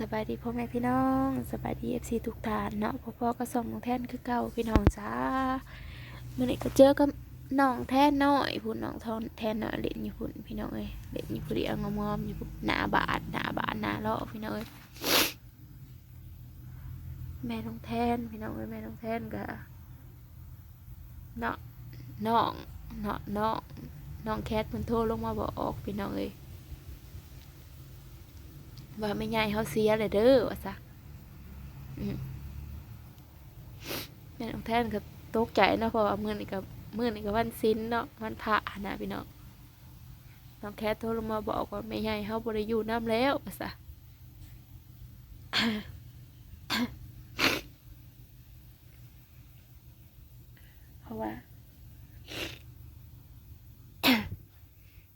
สบายดีพ่อแม่พี่น้องสบายดีเอฟซีทุกท่านเนาะพ่อพ่อก็ส่งน้องแท่นคือเก่าพี่น้องจ้าเมื่อนี้ก็เจอกับน้องแท่นน้อยพุ่นน้องทอนแท่นน้อยเล่นอยู่พุ่นพี่น้องเอ้ยเล่นอยู่พุ่นเดียวงอมๆอยู่พุ่นหน้าบาดหน้าบาดหน้าเลาะพี่น้องเอ้ยแม่น้องแท่นพี่น้องเอ้ยแม่น้องแท่นก็เนาะน้องเนาะน้องน้องแคทมันโทรลงมาบอกพี่น้องเอ้ย ว่าไม่ใหญ่เขาเสียเลยเด้อว่าซะอืมแม่น้องแท่นก็ตกใจเนาะเพราะว่ามื้อนี้ก็มื้อนี้ก็วันศีลเนาะวันพระนะพี่น้องน้องแคทโทรมาบอกว่าไม่ใหญ่เขาบ่ได้อยู่น้ำแล้วว่าซะเพราะว่า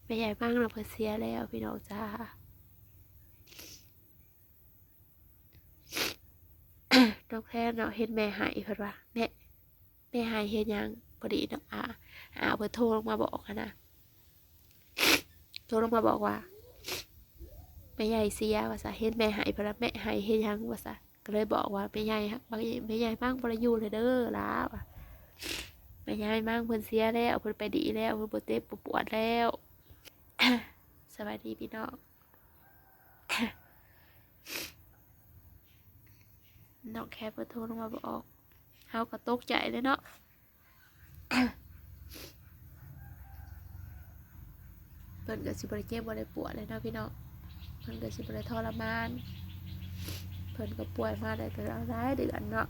ไม่ใหญ่มากเราเพิ่เสียแล้วพี่น้องจ้า น้ องแค่เนาะเห็นแม่หายเพิ่นว่าแม่แม่หายเฮ็ดยังพอดีเนาะอาอาเพิ่นโทรลงมาบอกนะโทรลงมาบอกว่าแม่ใหญ่เสียว่าซะเห็นแม่หายเพิ่นว่าแม่หายเฮ็ดยังว่าซะก็เลยบอกว่าแม่ใหญ่ฮะบางแม่ใหญ่มั่งบ่ได้อยู่เลยเด้อล่ะว่ะแม่ใหญ่มั่งเพิ่นเสียแล้วเพิ่นไปดีแล้วเพิ่นบ่เจ็บบ่ปวดแล้วสวัสดีพี่น้อง นองแคปเปิดโทรลงมาบอก เฮาก็ตกใจเลยเนาะเพิ่นก็สิบ่ได้เจ็บบ่ได้ปวดเลยเนาะพี่น้องเพิ่นก็สิบ่ได้ทรมาน เพิ่นก็ป่วยมาได้แต่หลายเดือนเนาะ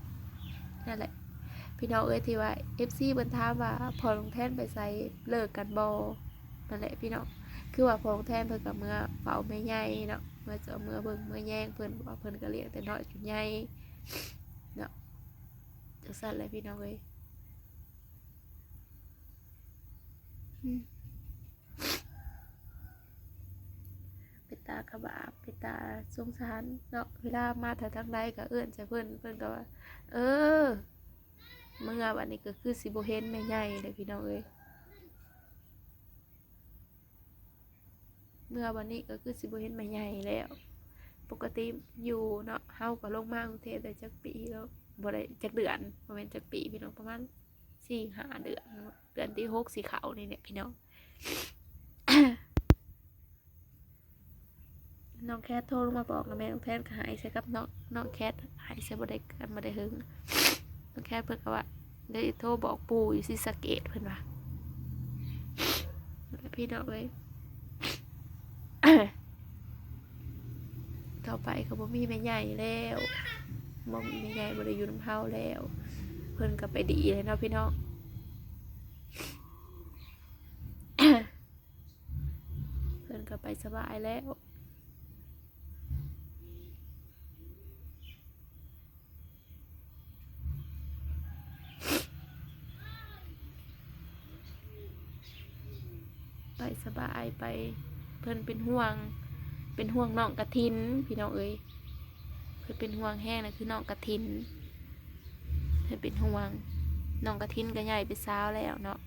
นั่นแหละ พี่น้องเอ้ยที่ว่า FC เพิ่นถามว่าพอลงแท่นไปใส่เลิกกันบ่นั่นแหละพี่น้องคือว่าพอลงแท่นเพิ่นก็เมื่อเป่าแม่ใหญ่เนาะเมื่อเจอเมื่อเบิ่งเมื่อแย่งเพิ่นว่าเพิ่นก็เลี้ยงแต่น้อยจนใหญ่ เนาะจังสั่นเลยพี่น้องเอ้ยเปตากระบาเปตาสงสารเนาะเวลามาถ้าทางใดก็เอื้อนใส่เพิ่นเพิ่นก็ว่า เออเมื่อวันนี้ก็คือสิบ่เห็นแม่ใหญ่เลยพี่น้องเอ้ยเมื่อวันนี้ก็คือสิบ่เห็นแม่ใหญ่แล้ว ปกติอยู่เนาะเฮาก็ลงมากรุงเทพได้จักปีแล้วบ่ได้จักเดือนบ่แม่นจักปีพี่น้องประมาณสี่ห้าเดือนเดือนที่หกสีขาวนี่เนี่ยพี่น้องน้องแคทโทรมาบอกนะแม่น้องแทนก็หายใส่กับน้องน้องแคทหายใส่บ่ได้กันบ่ได้หึงน้องแคทเพิ่นก็ว่าได้โทรบอกปู่อยู่ที่สะเกตเพิ่นว่าพี่น้องเอ้ย ต่อ ไปก็บ่มีแม่ใหญ่แล้วบ่มีแม่ใหญ่บ่ได้อยู่นำเฮาแล้ว เพิ่นก็ไปดีเลยเนาะพี่น้องเพิ่นก็ไปสบายแล้วไปสบายไปเพิ่นเป็นห่วง เป็นห่วงน้องกระทิน พี่น้องเอ้ยเพิ่นเป็นห่วงแห้งนะคือน้องกระทินเพิ่นเป็นห่วงน้องกระทินก็ใหญ่ไปสาวแล้วเนาะ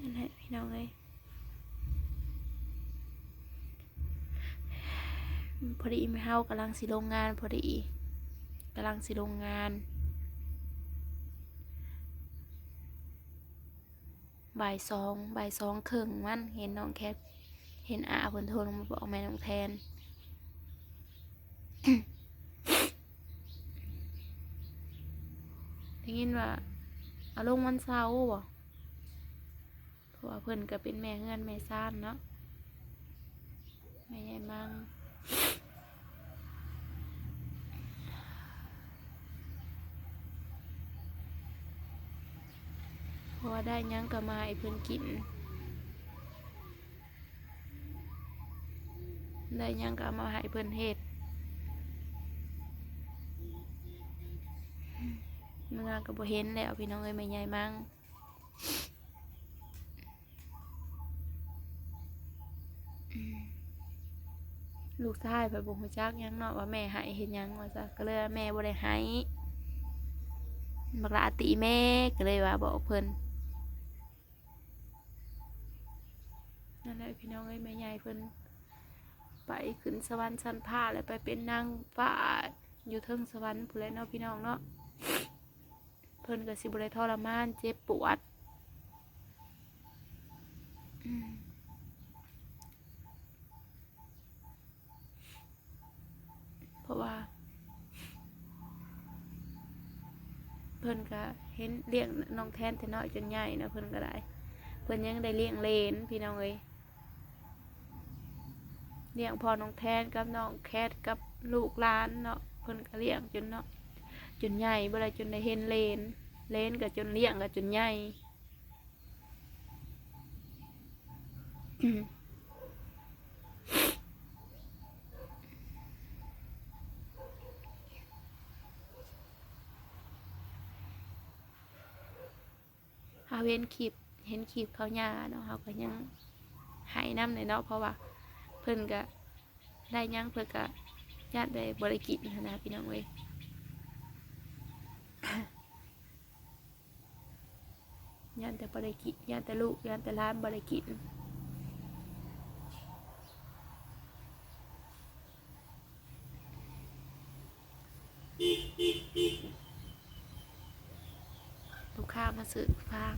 นั่นแหละพี่น้องเอ้ยพอดีไม่เฮากำลังสิลงงานพอดี กำลังสิลงงานบ่ายสองบ่ายสองครึ่งมันเห็นน้องแคทเห็นอาเพิ่นโทรลมาบอกแม่น้องแทน ได้ยินว่าเอาลงวันเสาร์บ่เพราะว่าเพิ่นก็เป็นแม่เฮือนแม่ซ่านเนาะแม่ใหญ่มัง เพราะว่าได้ยังก็มาให้เพิ่นกิน ได้ยังก็เอามาให้เพิ่นเฮ็ดเมื่อก็บ่เห็นแล้วพี่น้องเอ้ยแม่ใหญ่มั่งลูกชายไปบ่ฮู้จักยังเนาะว่าแม่ให้เฮ็ดยังว่าซะก็เลยแม่บ่ได้ให้บักละตีแม่ก็เลยว่าบอกเพิ่น นั่นแหละพี่น้องเอ้ยแม่ใหญ่เพิ่นไปขึ้นสวรรค์ชั้นผ้าแล้วไปเป็นนางฟ้าอยู่เทิงสวรรค์ผู้นแหล้วเนาะพี่น้องเนาะเพิ่นก็สิบ่ได้ทรมานเจ็บปวดเพราะว่า เพิ่นก็เห็นเลี้ยงน้องแทนแต่น้อยจนใหญ่นะเพิ่นก็ได้ เพิ่นยังได้เลี้ยงเลนพี่น้องเอ้ย เลี้ยงพ่อน้องแทนกับน้องแคทกับลูกหลานเนาะเพิ่นก็เลี้ยงจนเนาะจนใหญ่บ่ได้จนได้เห็นเลนเลนก็จนเลี้ยงก็จนใหญ่เฮาเห็นคลิปเห็นคลิปเขาหญ้าเนาะเฮาก็ยังหายน้ำเลยเนาะเพราะว่า พิ่นก็ได้หยังเพิ่นก็ญาติได้บริกินหั้นะพี่น้องเว้ยญาติแต่บริกินญาติแต่ลูกญาติแต่ร้านบริกินลูกค้ามาซื้อฟาง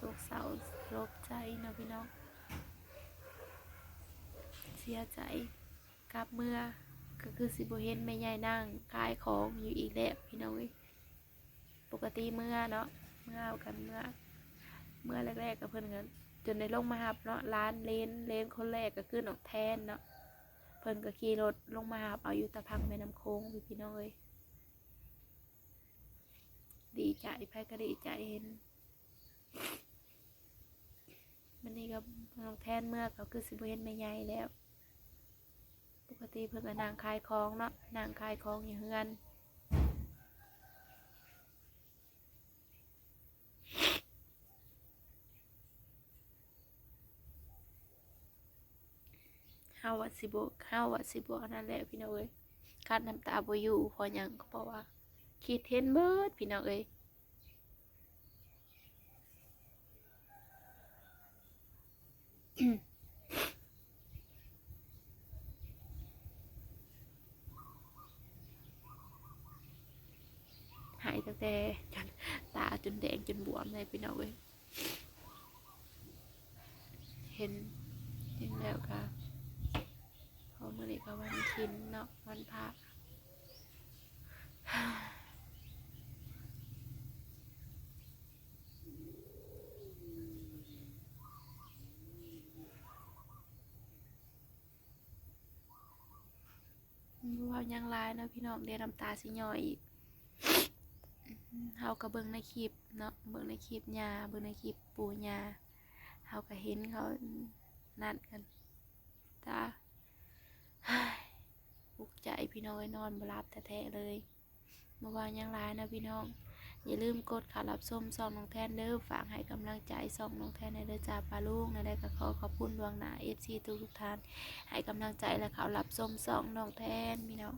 ศกเศร้าโรบใจเนาะพี่น้อง เสียใจกลับเมื่อก็คือสิบเห็นแม่ใหญ่นั่งขายของอยู่อีกแล้วพี่น้องเอ้ปกติเมื่อเนาะเมื่อเอากันเมื่อ เมื่อแรกๆกับเพิ่อนกันจนได้ลงมาหับเนาะร้านเลนเลนคนแรกก็คือน้องแทนเนาะเพิ่นก็ขี่รถลงมาหับเอาอยู่ตะพังแม่น้ำโค้งพี่พี่น้องเอ้ยดีใจไผก็ดีใจเห็น มันนี่ก็น้องแทนเมื่อก็คือสิบเห็นไม่ใหญ่แล้ว ปกติเพิ่นก็นางขายของเนาะนางขายของอยู่เฮือนเฮาว่าสิบ่เฮาว่าสิบ่อันนั้นแหละพี่น้องเอ้ยคัดน้ำตาบ่อยู่พอยังก็เพราะว่าคิดเห็นเบิดพี่น้องเอ้ย หายตั้งแต่จนตาจนแดงจนบวมเลยพี่น้องเอ้ยเห็นเห็นแล้วก็พอเมื่อนี้ก็วันคินเนาะวันพระ บ่เว่าหยังหลายเนาะพี่น้องเดี๋ยวน้ำตาสิย่อยอีกเฮาก็เบิ่งในคลิปเนาะเบิ่งในคลิปยาเบิ่งในคลิปปู่ยาเฮาก็เห็นเขานัดกันตาปุกใจพี่น้องไอ้นอนบ่หลับแท้ๆเลยเมื่อวานยังหลายนะพี่น้อง อย่าลืมกดขารับส้มซองน้องแทนเด้อฝากให้กำลังใจซองน้องแทนในเด้อจ้าปลาลูกในได้ก็ขอขอบคุณดวงหนา FC ทุกทุกท่านให้กำลังใจและเขารับส้มซองน้องแทนพี่น้อง